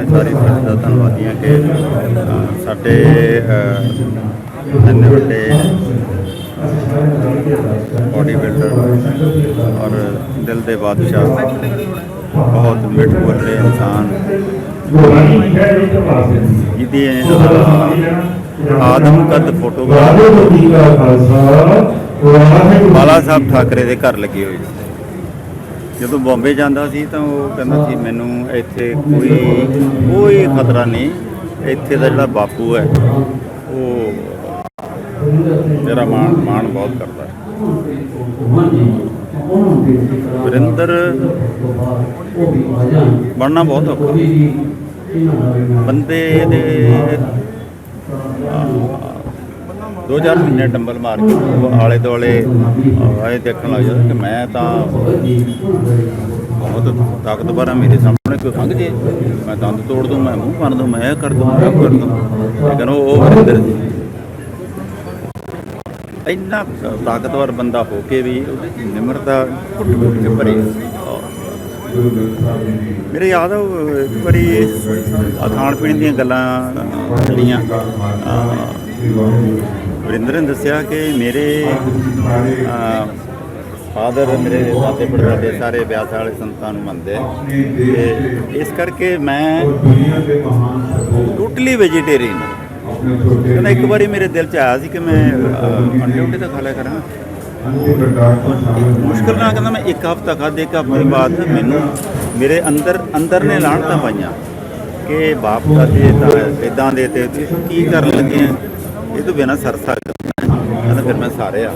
ਦੀ ਸਾਰੀ ਸੰਗਤ ਦਾ ਧੰਨਵਾਦੀ ਹਾਂ ਕਿ ਅ, ਸਾਡੇ ਅ, ਇੰਨੇ ਵੱਡੇ ਬੋਡੀ ਬਿਲਡਰ ਔਰ ਦਿਲ ਦੇ ਬਾਦਸ਼ਾਹ ਬਹੁਤ ਮਿੱਠ ਬੋਲੇ ਇਨਸਾਨ ਜਿਹਦੀ ਆਦਮ ਕਦ ਫੋਟੋਗ੍ਰਾਫ ਬਾਲਾ ਸਾਹਿਬ ਠਾਕਰੇ ਦੇ ਘਰ ਲੱਗੀ ਹੋਈ ਸੀ। ਜਦੋਂ ਬੰਬੇ ਜਾਂਦਾ ਸੀ ਤਾਂ ਉਹ ਕਹਿੰਦਾ ਸੀ, ਮੈਨੂੰ ਇੱਥੇ ਕੋਈ ਕੋਈ ਖਤਰਾ ਨਹੀਂ। ਇੱਥੇ ਦਾ ਜਿਹੜਾ ਬਾਪੂ ਹੈ, ਉਹ ਮੇਰਾ ਮਾਣ ਮਾਣ ਬਹੁਤ ਕਰਦਾ ਹੈ। ਵਰਿੰਦਰ, ਬਣਨਾ ਬਹੁਤ ਔਖਾ। ਬੰਦੇ ਦੇ ਦੋ ਚਾਰ ਮਹੀਨੇ ਡੰਬਲ ਮਾਰ ਕੇ ਉਹ ਆਲੇ ਦੁਆਲੇ ਆਏ ਦੇਖਣ ਲੱਗ ਜਾਂਦਾ ਕਿ ਮੈਂ ਤਾਂ ਬਹੁਤ ਤਾਕਤਵਰ ਹਾਂ ਮੇਰੇ ਸਾਹਮਣੇ ਕੋਈ ਖੰਗ ਜੇ। ਮੈਂ ਦੰਦ ਤੋੜ ਦੂੰ ਮੈਂ ਮੂੰਹ ਭੰਨ ਦੂੰ ਮੈਂ ਇਹ ਕਰ ਦੂੰ ਮੈਂ ਕਰ ਦੂੰ। ਲੇਕਿਨ ਉਹ ਵਰਿੰਦਰ ਸੀ ਇੰਨਾ ਤਾਕਤਵਰ ਬੰਦਾ ਹੋ ਕੇ ਵੀ ਉਹਦੀ ਨਿਮਰਤਾ ਘੁੱਟ ਘੁੱਟ ਕੇ ਭਰੀ ਮੇਰੇ ਯਾਦ ਆ ਇੱਕ ਵਾਰੀ ਖਾਣ ਪੀਣ ਦੀਆਂ ਗੱਲਾਂ ਅਹ, ਜਿਹੜੀਆਂ ਵਰਿੰਦਰ ਨੇ ਦੱਸਿਆ ਕਿ ਮੇਰੇ ਫਾਦਰ ਮੇਰੇ ਦਾਦੇ ਪੜਦਾਦੇ ਸਾਰੇ ਵਿਆਸ ਵਾਲੇ ਸੰਤਾਂ ਨੂੰ ਮੰਨਦੇ ਆ। ਤੇ ਇਸ ਕਰਕੇ ਮੈਂ ਟੋਟਲੀ ਵੈਜੀਟੇਰੀਅਨ ਕਹਿੰਦਾ ਇੱਕ ਵਾਰੀ ਮੇਰੇ ਦਿਲ ਚ ਆਇਆ ਸੀ ਕਿ ਮੈਂ ਅੰਡੇ ਉੱਡੇ ਤਾਂ ਖਾ ਲਿਆ ਕਰਾਂ। ਮੁਸ਼ਕਲ ਨਾਲ ਕਹਿੰਦਾ ਮੈਂ ਇੱਕ ਹਫ਼ਤਾ ਖਾਧੇ, ਇੱਕ ਹਫ਼ਤੇ ਬਾਅਦ ਮੈਨੂੰ ਮੇਰੇ ਅੰਦਰ ਅੰਦਰ ਨੇ ਲਾਹਣਤਾਂ ਪਾਈਆਂ ਕਿ ਬਾਪ ਦਾਦੇ ਤਾਂ ਇਦਾਂ ਦੇ ਤੇ ਤੁਸੀਂ ਕੀ ਕਰਨ ਲੱਗੇ ਆ। ਇਹ ਤੋਂ ਬਿਨਾਂ ਸਰ ਸਕਦਾ ਫਿਰ ਮੈਂ ਸਾਰੇ ਆ।